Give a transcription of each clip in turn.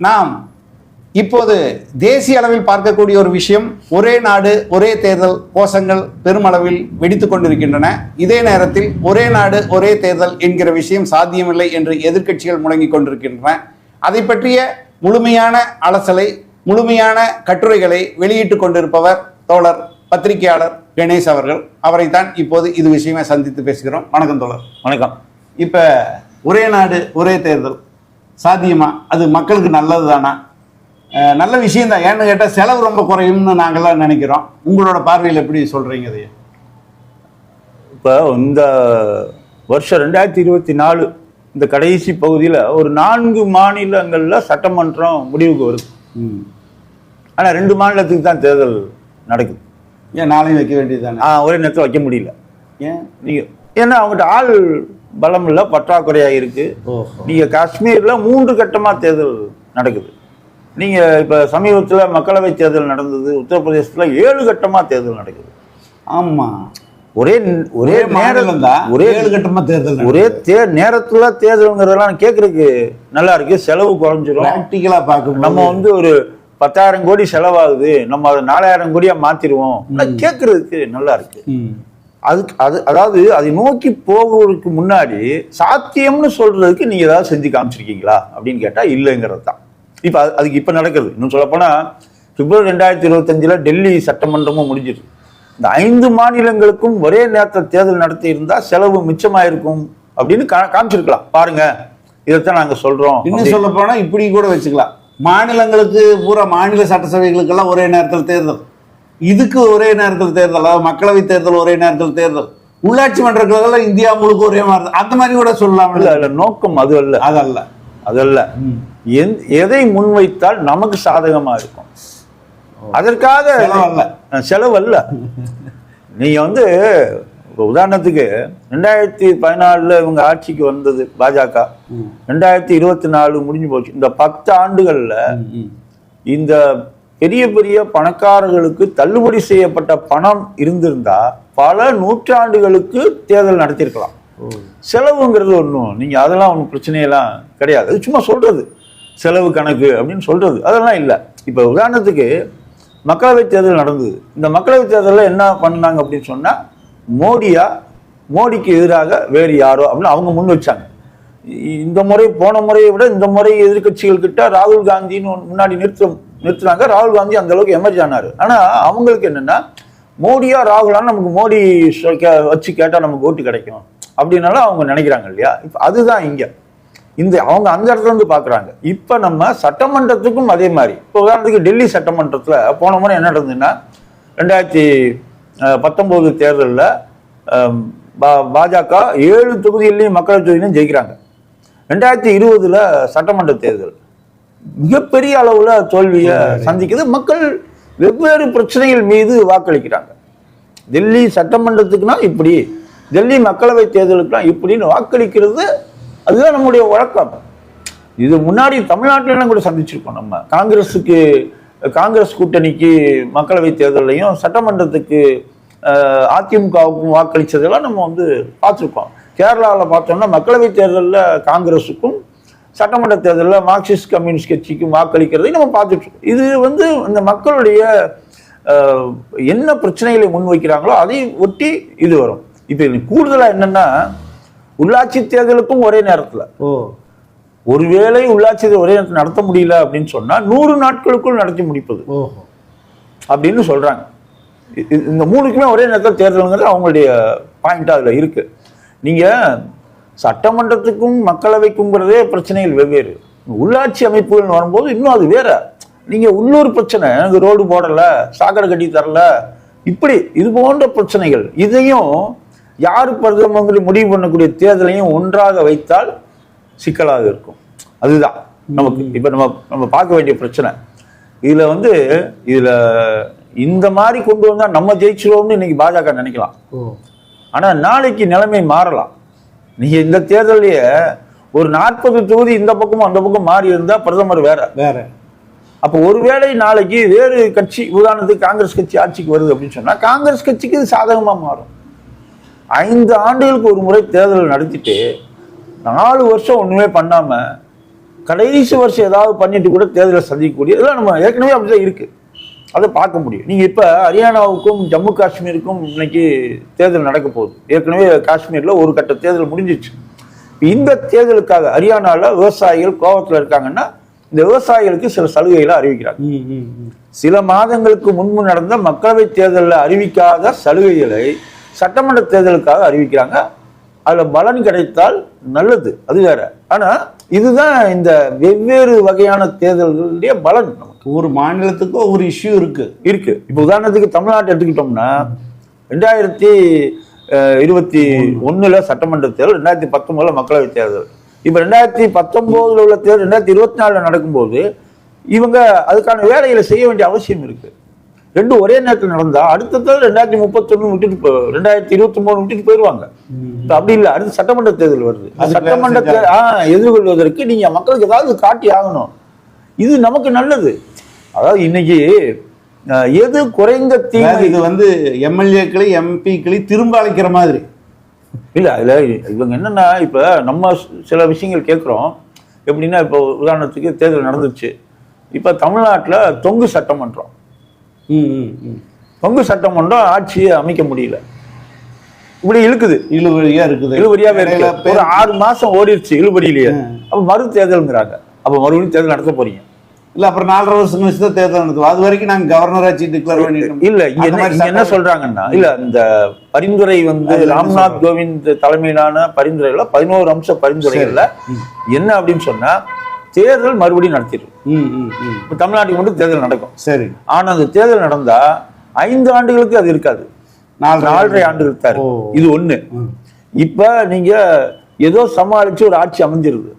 நாம் இப்போது தேசிய அளவில் பார்க்கக்கூடிய ஒரு விஷயம் ஒரே நாடு ஒரே தேர்தல் கோஷங்கள் பெருமளவில் வெடித்துக் கொண்டிருக்கின்றன. இதே நேரத்தில் ஒரே நாடு ஒரே தேர்தல் என்கிற விஷயம் சாத்தியமில்லை என்று எதிர்க்கட்சிகள் முழங்கிக் கொண்டிருக்கின்றன. அதை பற்றிய முழுமையான அலசலை முழுமையான கட்டுரைகளை வெளியிட்டுக் கொண்டிருப்பவர் தோழர் பத்திரிகையாளர் கணேஷ் அவர்கள். அவரைத்தான் இப்போது இது விஷயமா சந்தித்து பேசுகிறோம். வணக்கம் தோழர். வணக்கம். இப்ப ஒரே நாடு ஒரே தேர்தல் சாத்தியமா? அது மக்களுக்கு நல்லது தானா? நல்ல விஷயம் தான். ஏன்னு கேட்டால் செலவு ரொம்ப குறையும்னு நாங்கள்லாம் நினைக்கிறோம். உங்களோட பார்வையில் எப்படி சொல்றீங்க அதை இப்போ இந்த வருஷம் ரெண்டாயிரத்தி இருபத்தி நாலு இந்த கடைசி பகுதியில் ஒரு நான்கு மாநிலங்களில் சட்டமன்றம் முடிவுக்கு வருது. ஆனால் ரெண்டு மாநிலத்துக்கு தான் தேர்தல் நடக்குது. ஏன் நாளையும் வைக்க வேண்டியது தானே? ஆ, ஒரே நேரத்தில் வைக்க முடியல. ஏன்? நீங்கள் ஏன்னா அவங்ககிட்ட ஆள் பலம் இல்லை பற்றாக்குறையாக இருக்கு. ஓஹோ. நீங்கள் காஷ்மீரில் மூன்று கட்டமாக தேர்தல் நடக்குது. நீங்கள் இப்போ சமீபத்தில் மக்களவை தேர்தல் நடந்தது உத்தரப்பிரதேசத்தில் ஏழு கட்டமாக தேர்தல் நடக்குது. ஆமா. ஒரே ஒரே தான் ஒரே ஏழு கட்டமா தேர்தல் ஒரே தே நேரத்துல தேர்தலுங்கிறதெல்லாம் கேட்கறதுக்கு நல்லா இருக்கு. செலவு குறைஞ்சிரும். ப்ராக்டிக்கலா பார்க்கும் நம்ம வந்து ஒரு பத்தாயிரம் கோடி செலவாகுது. நம்ம அதை நாலாயிரம் கோடியா மாத்திருவோம் கேட்கறதுக்கு நல்லா இருக்கு. அதுக்கு அது அதாவது அதை நோக்கி போகிறதுக்கு முன்னாடி சாத்தியம்னு சொல்றதுக்கு நீங்க ஏதாவது செஞ்சு காமிச்சிருக்கீங்களா அப்படின்னு கேட்டா இல்லைங்கிறது தான். இப்போ அது- அதுக்கு இப்போ நடக்குது. இன்னும் சொல்லப்போனால் பிப்ரவரி ரெண்டாயிரத்தி இருபத்தஞ்சில் டெல்லி சட்டமன்றமும் முடிஞ்சிருக்கு இந்த ஐந்து மாநிலங்களுக்கும் ஒரே நேரத்தில் தேர்தல் நடத்தி இருந்தா செலவு மிச்சமாயிருக்கும் அப்படின்னு கா- காமிச்சிருக்கலாம். பாருங்க இதைத்தான் நாங்கள் சொல்றோம். இன்னும் சொல்ல இப்படி கூட வச்சுக்கலாம். மாநிலங்களுக்கு பூரா மாநில சட்டசபைகளுக்கெல்லாம் ஒரே நேரத்தில் தேர்தல். இதுக்கு ஒரே நேரத்தில் தேர்தல்? அதாவது மக்களவை தேர்தல் ஒரே நேரத்தில் தேர்தல். உள்ளாட்சி மன்றங்களுக்கெல்லாம் இந்தியா முழுக்க ஒரே மாதிரி. அந்த மாதிரி கூட சொல்லலாம். இல்ல இல்ல நோக்கம் அது அல்ல. அதல்ல. அதல்ல. எதை முன்வைத்தால் நமக்கு சாதகமா இருக்கும்? அதற்காக செலவு அல்ல. அஹ் செலவு அல்ல. நீங்க வந்து இப்போ உதாரணத்துக்கு ரெண்டாயிரத்தி பதினாலுல இவங்க ஆட்சிக்கு வந்தது பாஜக. ரெண்டாயிரத்தி இருபத்தி நாலு முடிஞ்சு போச்சு. இந்த பத்து ஆண்டுகள்ல இந்த பெரிய பெரிய பணக்காரர்களுக்கு தள்ளுபடி செய்யப்பட்ட பணம் இருந்திருந்தா பல நூற்றாண்டுகளுக்கு தேர்தல் நடத்தியிருக்கலாம். செலவுங்கிறது ஒன்றும் நீங்க அதெல்லாம் ஒன்றும் பிரச்சனையெல்லாம் கிடையாது. சும்மா சொல்றது. செலவு கணக்கு அப்படின்னு சொல்றது. அதெல்லாம் இல்லை. இப்போ உதாரணத்துக்கு மக்களவை தேர்தல் நடந்தது. இந்த மக்களவை தேர்தலில் என்ன பண்ணாங்க அப்படின்னு சொன்னா மோடியா மோடிக்கு எதிராக வேறு யாரோ அப்படின்னு அவங்க முன் வச்சாங்க. இந்த முறை போன முறையை விட இந்த முறை எதிர்க்கட்சிகள் கிட்ட ராகுல் காந்தின்னு முன்னாடி நிறுத்த நிறுத்துனாங்க. ராகுல் காந்தி அந்த அளவுக்கு எமர்ஜ் ஆனாரு. ஆனால் அவங்களுக்கு என்னன்னா மோடியா ராகுலான்னு நமக்கு மோடி கே- வச்சு கேட்டால் நமக்கு ஓட்டு கிடைக்கும். அப்படின்னாலும் அவங்க நினைக்கிறாங்க இல்லையா? இப்போ அதுதான் இங்கே. இந்த அவங்க அந்த இடத்துல இருந்து பார்க்குறாங்க இப்போ நம்ம சட்டமன்றத்துக்கும் அதே மாதிரி. இப்போ உதாரணத்துக்கு டெல்லி சட்டமன்றத்தில் போன முறை என்ன நடந்ததுன்னா ரெண்டாயிரத்தி பத்தொம்போது தேர்தலில் தேர்தலில் பாஜக ஏழு தொகுதியிலையும் மக்களவை தொகுதியிலையும் ஜெயிக்கிறாங்க. ரெண்டாயிரத்தி இருபதில் சட்டமன்ற தேர்தல். மிகப்பெரிய அளவுல தோல்வியை சந்திக்குது. மக்கள் வெவ்வேறு பிரச்சனைகள் மீது வாக்களிக்கிறாங்க. டெல்லி சட்டமன்றத்துக்குனா இப்படி டெல்லி மக்களவை தேர்தலுக்குனா இப்படின்னு வாக்களிக்கிறது அதுதான் நம்முடைய வழக்கம். இது முன்னாடி தமிழ்நாட்டிலாம் கூட சந்திச்சிருக்கோம் நம்ம. காங்கிரஸுக்கு காங்கிரஸ் கூட்டணிக்கு மக்களவை தேர்தலையும் சட்டமன்றத்துக்கு அதிமுகவுக்கும் வாக்களிச்சதெல்லாம் நம்ம வந்து பார்த்துருக்கோம். கேரளாவில் பார்த்தோம்னா மக்களவை தேர்தலில் காங்கிரஸுக்கும் சட்டமன்ற தேர்தலில் மார்க்சிஸ்ட் கம்யூனிஸ்ட் கட்சிக்கும் வாக்களிக்கிறதை நம்ம பார்த்துட்டு இருக்கோம். இது வந்து இந்த மக்களுடைய என்ன பிரச்சனைகளை முன்வைக்கிறாங்களோ அதை ஒட்டி இது வரும். இப்போ கூடுதலாக என்னன்னா உள்ளாட்சி தேர்தலுக்கும் ஒரே நேரத்தில். ஓ. ஒருவேளை உள்ளாட்சி ஒரே நேரத்தில் நடத்த முடியல அப்படின்னு சொன்னா நூறு நாட்களுக்குள் நடத்தி முடிப்பது. அப்படின்னு இ- இந்த மூணுக்குமே ஒரே நேரத்தில் தேர்தலுங்கிறது அவங்களுடைய பாயிண்ட் அதுல இருக்கு. நீங்க சட்டமன்றத்துக்கும் மக்களவைக்குங்கிறதே பிரச்சனைகள் வெவ்வேறு. உள்ளாட்சி அமைப்புகள் வரும்போது இன்னும் அது வேற. நீங்க உள்ளூர் பிரச்சனை எனக்கு ரோடு போடல சாக்கடை கட்டி தரல இப்படி இது போன்ற பிரச்சனைகள். இதையும் யார் பிரதமர் முடிவு பண்ணக்கூடிய தேர்தலையும் ஒன்றாக வைத்தால் சிக்கலாக இருக்கும். அதுதான். நமக்கு இப்ப நம்ம நம்ம பார்க்க வேண்டிய பிரச்சனை. இதுல வந்து இதுல இந்த மாதிரி கொண்டு வந்தா நம்ம ஜெயிச்சிருவோம்னு இன்னைக்கு பாஜக நினைக்கலாம். ஓ. ஆனா நாளைக்கு நிலைமை மாறலாம். நீங்க இந்த தேர்தலையே ஒரு நாற்பது தொகுதி இந்த பக்கமும் அந்த பக்கம் மாறி இருந்தா பிரதமர் வேற. வேற. அப்போ ஒருவேளை நாளைக்கு வேறு கட்சி உதாரணத்துக்கு காங்கிரஸ் கட்சி ஆட்சிக்கு வருது அப்படின்னு சொன்னா காங்கிரஸ் கட்சிக்கு இது சாதகமா மாறும். ஐந்து ஆண்டுகளுக்கு ஒரு முறை தேர்தல் நடத்திட்டு நாலு வருஷம் ஒண்ணுமே பண்ணாம கடைசி வருஷம் ஏதாவது பண்ணிட்டு கூட தேர்தலை சந்திக்கக்கூடிய இதெல்லாம் நம்ம ஏற்கனவே அப்படிதான் இருக்கு. அதை பார்க்க முடியும். நீங்க இப்ப ஹரியானாவுக்கும் ஜம்மு காஷ்மீருக்கும் இன்னைக்கு தேர்தல் நடக்க போகுது. ஏற்கனவே காஷ்மீர்ல ஒரு கட்ட தேர்தல் முடிஞ்சிச்சு. இந்த தேர்தலுக்காக ஹரியானால விவசாயிகள் கோவத்துல இருக்காங்கன்னா இந்த விவசாயிகளுக்கு சில சலுகைகளை அறிவிக்கிறாங்க. சில மாதங்களுக்கு முன்பு நடந்த மக்களவை தேர்தலில் அறிவிக்காத சலுகைகளை சட்டமன்ற தேர்தலுக்காக அறிவிக்கிறாங்க. அதுல பலன் கிடைத்தால் நல்லது. அது வேற. ஆனா இதுதான் இந்த வெவ்வேறு வகையான தேர்தல்களுடைய பலன். ஒரு மாநிலத்துக்கு ஒரு இஷ்யூ இருக்கு. இருக்கு. இப்போ உதாரணத்துக்கு தமிழ்நாட்டை எடுத்துக்கிட்டோம்னா ரெண்டாயிரத்தி இருபத்தி ஒண்ணுல சட்டமன்ற தேர்தல் ரெண்டாயிரத்தி பத்தொன்பதுல மக்களவை தேர்தல். இப்ப ரெண்டாயிரத்தி பத்தொன்பதுல உள்ள தேர்தல் ரெண்டாயிரத்தி இருபத்தி நாலுல நடக்கும்போது இவங்க அதுக்கான வேலைகளை செய்ய வேண்டிய அவசியம் இருக்கு. ரெண்டும் ஒரே நேரத்தில் நடந்தா அடுத்த தேர்தல் ரெண்டாயிரத்தி முப்பத்தொன்னு விட்டுட்டு போ- ரெண்டாயிரத்தி இருபத்தி ஒன்பது விட்டுட்டு போயிருவாங்க. இப்ப அப்படி இல்ல அடுத்து சட்டமன்ற தேர்தல் வருது. சட்டமன்ற செஞ்சாங்க. தே- ஆ, எதிர்கொள்வதற்கு நீங்க மக்களுக்கு ஏதாவது காட்டி ஆகணும். இது நமக்கு நல்லது. அதாவது இன்னைக்கு எது குறைந்த தீமை? இது வந்து எம்எல்ஏக்களை எம்பிக்களை திரும்ப அழைக்கிற மாதிரி. இல்ல அதுல இவங்க என்னன்னா இப்ப நம்ம சில விஷயங்கள் கேட்குறோம் எப்படின்னா இப்போ உதாரணத்துக்கு தேர்தல் நடந்துச்சு இப்ப தமிழ்நாட்டுல தொங்கு சட்டமன்றம் ம், ம், ம். தொங்கு சட்டமன்றம் ஆட்சியை அமைக்க முடியல. இப்படி இழுக்குது. இழுபறியா இருக்குது. இழுபடியாவே இருக்கு. ஒரு ஆறு மாசம் ஓடிடுச்சு இழுபடியிலேயே. அப்ப மறு தேர்தல்ங்கிறாங்க அப்ப மறுபடியும் தேர்தல் நடத்த போறீங்க. இல்ல அப்புறம் நாலரை வருஷம் கழிச்சு தான் தேர்தல் நடத்துவோம் அது வரைக்கும் நாங்க கவர்னர் ஆட்சி டிக்ளேர் பண்ணிட்டோம். இல்ல என்ன சொல்றாங்கன்னா இல்ல இந்த பரிந்துரை வந்து ராம்நாத் கோவிந்த் தலைமையிலான பரிந்துரைகள்ல பதினோரு அம்ச பரிந்துரைகள்ல என்ன அப்படின்னு சொன்னா தேர்தல் மறுபடியும் நடத்திடும். இப்ப தமிழ்நாட்டுக்கு மட்டும் தேர்தல் நடக்கும். சரி. ஆனா அந்த தேர்தல் நடந்தா ஐந்து ஆண்டுகளுக்கு அது இருக்காது. நாலரை நாலரை இருக்கும். ஓ. இது ஒண்ணு. இப்ப நீங்க ஏதோ சமாளிச்சு ஒரு ஆட்சி அமைஞ்சிருது.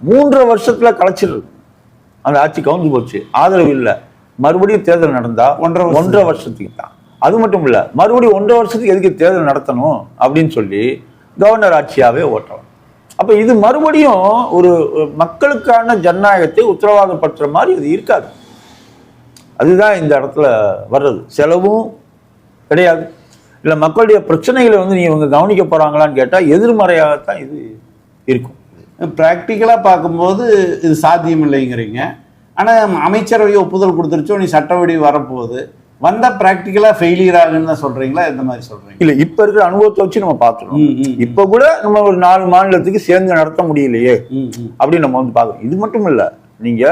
மூன்றரை வருஷத்துல கலைச்சிருது அந்த ஆட்சி கவுந்து போச்சு. ஆதரவு இல்ல. மறுபடியும் தேர்தல் நடந்தா ஒன்றரை. ஒன்றரை வருஷத்துக்கு தான். அது மட்டும் இல்ல மறுபடியும் ஒன்றரை வருஷத்துக்கு எதுக்கு தேர்தல் நடத்தணும் அப்படின்னு சொல்லி கவர்னர் ஆட்சியாவே ஓட்டலாம் அப்ப இது மறுபடியும் ஒரு மக்களுக்கான ஜனநாயகத்தை உத்தரவாதப்படுத்துற மாதிரி இது இருக்காது. அதுதான் இந்த இடத்துல வர்றது. செலவும் கிடையாது. இல்ல மக்களுடைய பிரச்சனைகளை வந்து நீங்க இவங்க கவனிக்க போறாங்களான்னு கேட்டா எதிர்மறையாகத்தான் இது இருக்கும். பிராக்டிக்கலா பார்க்கும்போது இது சாத்தியம் இல்லைங்கிறீங்க ஆனா அமைச்சரவை ஒப்புதல் கொடுத்துருச்சோ நீ சட்டப்படி வரப்போகுது. வந்தா பிராக்டிக்கலா ஃபெயிலியர் ஆகுன்னு தான் சொல்றீங்களா? எந்த மாதிரி சொல்றீங்க? இல்ல இப்ப இருக்கிற அனுபவத்தை வச்சு நம்ம பார்த்துறோம் ம், ம், இப்ப கூட நம்ம ஒரு நாலு மாநிலத்துக்கு சேர்ந்து நடத்த முடியலையே. அப்படின்னு நம்ம வந்து பார்க்கணும். இது மட்டும் இல்ல நீங்க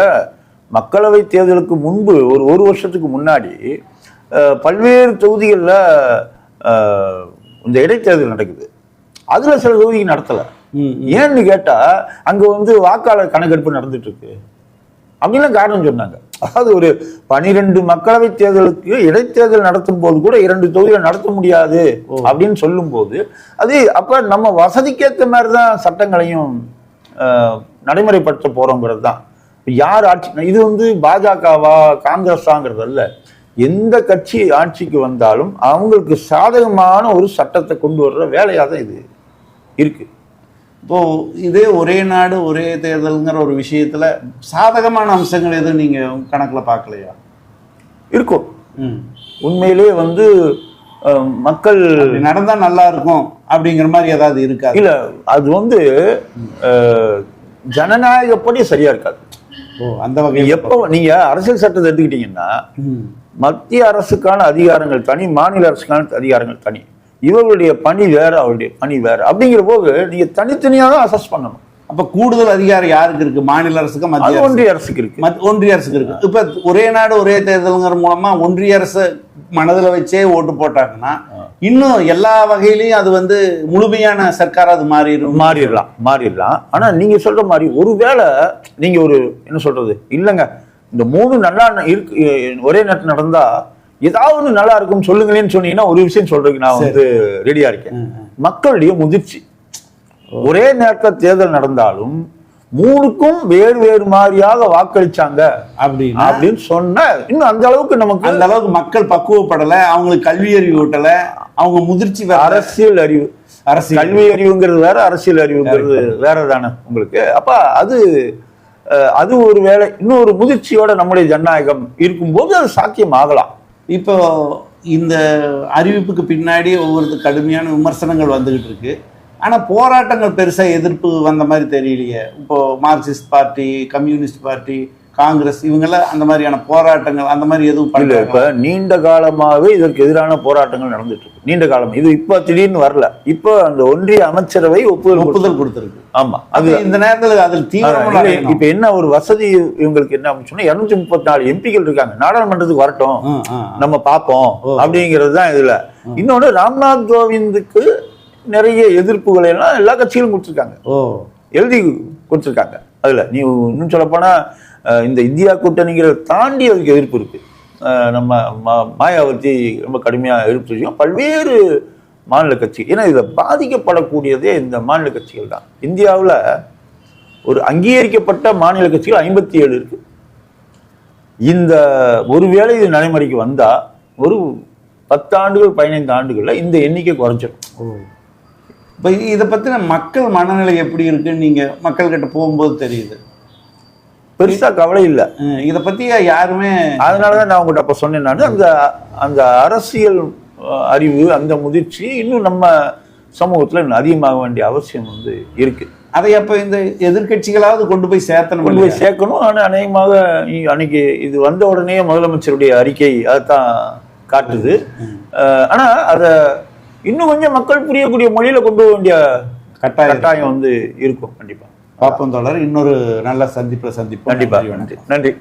மக்களவை தேர்தலுக்கு முன்பு ஒரு ஒரு வருஷத்துக்கு முன்னாடி பல்வேறு தொகுதிகளில் இந்த இடைத்தேர்தல் நடக்குது. அதுல சில தொகுதிக்கு நடத்தல. ஏன்னு கேட்டா அங்க வந்து வாக்காளர் கணக்கெடுப்பு நடந்துட்டு இருக்கு அப்படின்னு காரணம் சொன்னாங்க. அதாவது ஒரு பனிரெண்டு மக்களவை தேர்தலுக்கு இடைத்தேர்தல் நடத்தும் போது கூட இரண்டு தொகுதிகளை நடத்த முடியாது அப்படின்னு சொல்லும்போது அது அப்ப நம்ம வசதிக்கேற்ற மாதிரி தான் சட்டங்களையும் நடைமுறைப்படுத்த போறோங்கிறது தான். யார் ஆட்சி இது வந்து பாஜகவா காங்கிரஸாங்கிறது அல்ல. எந்த கட்சி ஆட்சிக்கு வந்தாலும் அவங்களுக்கு சாதகமான ஒரு சட்டத்தை கொண்டு வர்ற வேலையாக தான் இது இருக்கு. இப்போ இதே ஒரே நாடு ஒரே தேர்தல்ங்கிற ஒரு விஷயத்துல சாதகமான அம்சங்கள் எதுவும் நீங்க கணக்குல பார்க்கலையா? இருக்கும். ம். உண்மையிலே வந்து மக்கள் இப்படி நடந்தா நல்லா இருக்கும் அப்படிங்கிற மாதிரி ஏதாவது இருக்காது இல்ல அது வந்து ஜனநாயகப்படி சரியா இருக்காது. அந்த வகையில் எப்போ நீங்க அரசியல் சட்டத்தை எடுத்துக்கிட்டீங்கன்னா. மத்திய அரசுக்கான அதிகாரங்கள் தனி மாநில அரசுக்கான அதிகாரங்கள் தனி. இவர்களுடைய பணி வேற அவருடைய பணி வேற. அப்படிங்கிற போது நீங்க தனித்தனியா தான் அசஸ் பண்ணணும். அப்ப கூடுதல் அதிகாரம் யாருக்கு இருக்கு? மாநில அரசுக்கு மத்திய ஒன்றிய அரசுக்கு இருக்கு. மத்- ஒன்றிய அரசுக்கு இருக்கு. இப்ப ஒரே நாடு ஒரே தேர்தலுங்கிற மூலமா ஒன்றிய அரசு மனதுல வச்சே ஓட்டு போட்டாங்கன்னா இன்னும் எல்லா வகையிலயும் அது வந்து முழுமையான சர்க்கார் அது மாறிடும். மாறிடலாம் மாறிடலாம். ஆனா நீங்க சொல்ற மாதிரி ஒருவேளை நீங்க ஒரு என்ன சொல்றது? இல்லைங்க. இந்த மூணு நல்லா இருக்கு ஒரே நேரத்தில் நடந்தா ஏதாவது ஒண்ணு நல்லா இருக்கும் சொல்லுங்களேன்னு சொன்னீங்கன்னா ஒரு விஷயம் சொல்றதுக்கு நான் வந்து ரெடியா இருக்கேன். மக்களுடைய முதிர்ச்சி. ஒரே நேரத்தில் தேர்தல் நடந்தாலும் மூணுக்கும் வேறு வேறு மாதிரியாக வாக்களிச்சாங்க அப்படின்னா? அப்படின்னு சொன்ன இன்னும் அந்த அளவுக்கு நமக்கு அந்த அளவுக்கு மக்கள் பக்குவப்படல அவங்களுக்கு கல்வி அறிவு ஊட்டல அவங்க முதிர்ச்சி. அரசியல் அறிவு. அரசியல். கல்வி அறிவுங்கிறது வேற அரசியல் அறிவுங்கிறது வேற தானே உங்களுக்கு. அப்ப அது அது ஒரு வேலை இன்னொரு முதிர்ச்சியோட நம்முடைய ஜனநாயகம் இருக்கும்போது அது சாத்தியம் ஆகலாம் இப்போ இந்த அறிவிப்புக்கு பின்னாடி ஒவ்வொரு கடுமையான விமர்சனங்கள் வந்துகிட்டு இருக்கு. ஆனால் போராட்டங்கள் பெருசாக எதிர்ப்பு வந்த மாதிரி தெரியலையே. இப்போ Marxist party Communist party Congress இவங்கெல்லாம் அந்த மாதிரியான போராட்டங்கள் அந்த மாதிரி எதுவும் பண்ணல. இப்ப நீண்ட காலமாவே இதற்கு எதிரான போராட்டங்கள் நடந்துட்டு இருக்கு. நீண்ட காலம். இது இப்ப திடீர்னு வரல. இப்ப அந்த ஒன்றிய அமைச்சரவை ஒப்புதல் ஒப்புதல் கொடுத்திருக்கு. ஆமா. அது இந்த நேரத்துல அதில் ஆ, தீவிரமா இல்ல, இப்ப என்ன ஒரு வசதி இவங்களுக்கு என்ன அப்படின்னு சொன்னா இருநூத்தி முப்பத்தி நாலு எம்பிக்கள் இருக்காங்க. நாடாளுமன்றத்துக்கு வரட்டும். நம்ம பார்ப்போம் அப்படிங்கிறது தான் இதுல. இன்னொன்னு ராம்நாத் கோவிந்துக்கு நிறைய எதிர்ப்புகளை எல்லாம் எல்லா கட்சிகளும் கொடுத்துருக்காங்க. ஓ. எழுதி கொடுத்துருக்காங்க. அதுல நீ இன்னும் சொல்லப்போனா இந்த இந்தியா கூட்டணிங்கிற தாண்டி அதுக்கு எதிர்ப்பு இருக்கு. நம்ம மா- மாயாவதி ரொம்ப கடுமையாக எதிர்ப்பு செய்யும் பல்வேறு மாநில கட்சி ஏன்னா இதை பாதிக்கப்படக்கூடியதே இந்த மாநில கட்சிகள் தான். இந்தியாவில் ஒரு அங்கீகரிக்கப்பட்ட மாநில கட்சிகள் ஐம்பத்தி ஏழு இருக்கு. இந்த ஒருவேளை இது நடைமுறைக்கு வந்தா ஒரு பத்து ஆண்டுகள் பதினைந்து ஆண்டுகளில் இந்த எண்ணிக்கை குறைஞ்சிடும். இப்போ இதை பற்றின மக்கள் மனநிலை எப்படி இருக்குன்னு நீங்கள் மக்கள்கிட்ட போகும்போது தெரியுது. பெருசா கவலை இல்லை. இதை பத்தி யாருமே அதனாலதான் நான் உங்கள்கிட்ட அப்ப சொன்னேன் நான். அந்த அந்த அரசியல் அறிவு அந்த முதிர்ச்சி இன்னும் நம்ம சமூகத்துல அதிகமாக வேண்டிய அவசியம் வந்து இருக்கு. அதை அப்ப இந்த எதிர்க்கட்சிகளாவது கொண்டு போய் சேர்த்தணும் கொண்டு போய்? சேர்க்கணும். ஆனா அநேகமாக அன்னைக்கு இது வந்த உடனே முதலமைச்சருடைய அறிக்கை அதைத்தான் காட்டுது. அஹ், ஆனா அத இன்னும் கொஞ்சம் மக்கள் புரியக்கூடிய மொழியில கொண்டு போக வேண்டிய கட்டாயம். கட்டாயம் வந்து இருக்கும் கண்டிப்பா. பார்ப்போம் தொடர் இன்னொரு நல்ல சந்திப்புல சந்திப்போம். கண்டிப்பா. நன்றி, வணக்கம். நன்றி.